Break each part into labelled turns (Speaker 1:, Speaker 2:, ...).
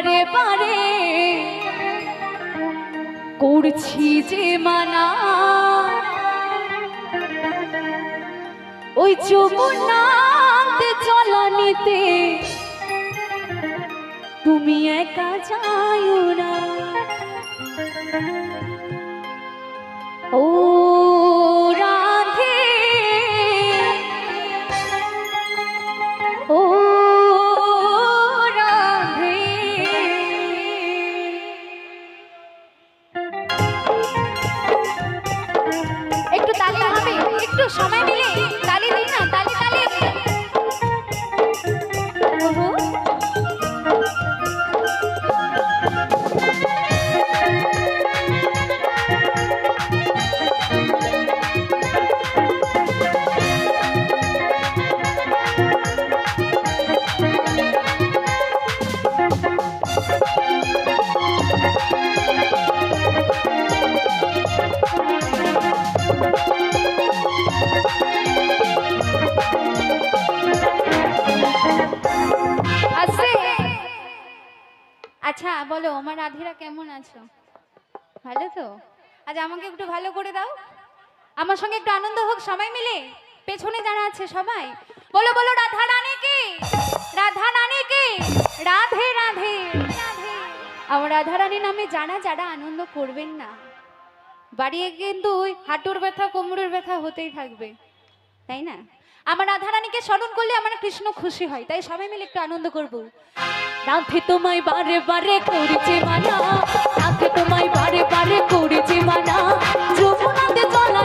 Speaker 1: বারে বারে করছি যে মানা। ওই যমুনাতে চলানিতে তুমি একা যাও না। ও একটু সময় মিলে আচ্ছা বলো, আমার রাধিরা কেমন আছো? ভালো তো? আজ আমাকে একটু ভালো করে দাও। আমার সঙ্গে একটু আনন্দ হোক, সবাই মিলে? পেছনে যারা আছে, সবাই? বলো বলো, রাধা রানী কি? রাধা রানী কি? রাধে রাধে। আমার রাধা রানী নামে জানা যারা আনন্দ করবেন না। বাড়িয়ে কিন্তু হাঁটুর ব্যথা, কোমরের ব্যথা হতেই থাকবে। তাই না? আমার রাধারানীকে স্মরণ করলে আমার কৃষ্ণ খুশি হয়, তাই সবাই মিলে একটু আনন্দ করব। রাধে তোমায় বারে বারে করেছে মানা রাধে তোমায় বারে বারে করেছে মানা যমুনাতে চলা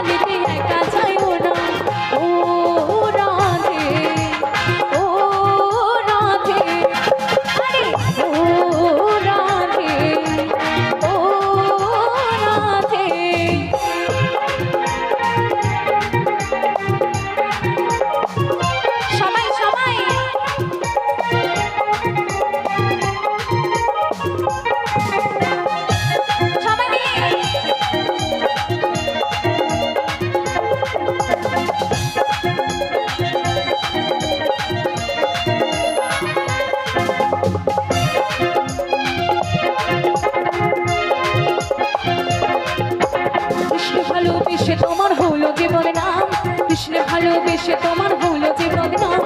Speaker 1: ভালোবেসে তোমার হলো জীবন নাম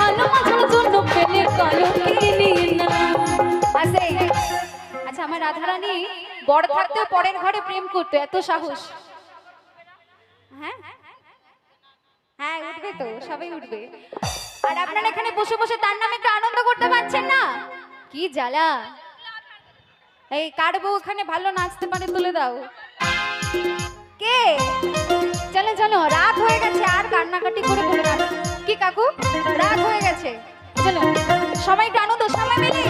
Speaker 1: ভালোবাসার জন্য পেলে কালো কিনে নাম আছে আচ্ছা আমার রাধারানী বড় থাকতেও পরের ঘরে প্রেম করতো, এত সাহস। হ্যাঁ? হ্যাঁ উঠবে তো, সবাই উঠবে। আর আপনারা এখানে বসে বসে তার নামে একটু আনন্দ করতে পারছেন না? কি জ্বালা। এই, কার বউ ওখানে ভালো নাচতে পারে তুলে দাও। কে? কাকু, রাত হয়ে গেছে। চলো, সবাই একটু তো সবাই মিলে।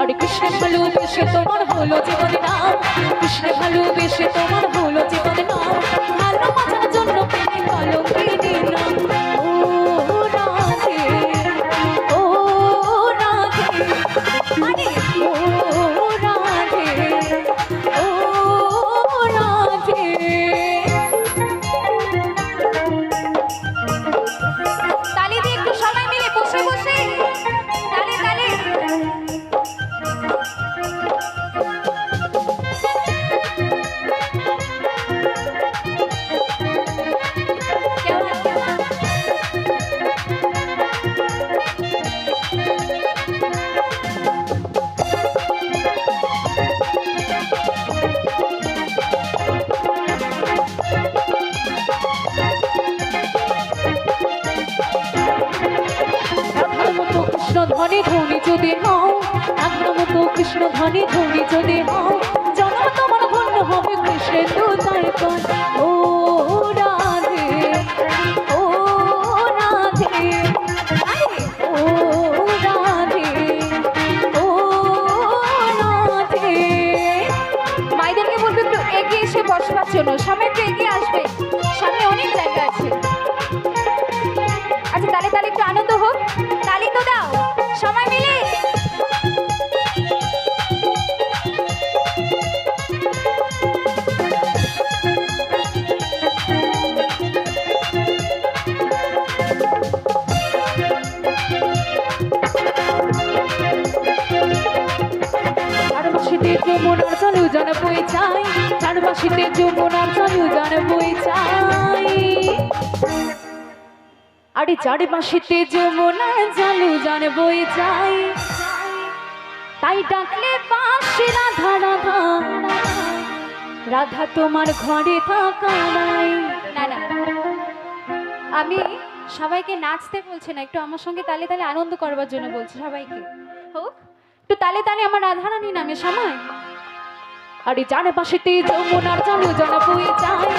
Speaker 1: আরে কৃষ্ণ ভালোবেসে তোমার হলো জীবনে নাম। কৃষ্ণ ভালোবেসে তোমার ধনে ধনী যদি হও রাধার মতো কৃষ্ণ ধনে ধনী যদি হও জন্ম তোমার ধন্য হবে কৃষ্ণের দুতার কর ও রাধে মাইদেরকে এসে জন্য এগিয়ে চারপাশিতে যমুনার জল জন বই চাই। আরে চারপাশিতে যমুনার জল জন বই চাই। তাই ডাকলে পাশে রাধা রাধা। রাধা তোমার ঘরে থাকা নাই। না না। আমি সবাইকে নাচতে বলছি না, একটু আমার সঙ্গে তালে তালে আনন্দ করবার জন্য বলছি, সবাইকে। হোক, একটু তালে তালে আমার রাধারানী নামে সময়। আরে জানে পাশেতে যমুনার জল জন বই যায় চার পাশেতে যমুনার জল জন বই যায়।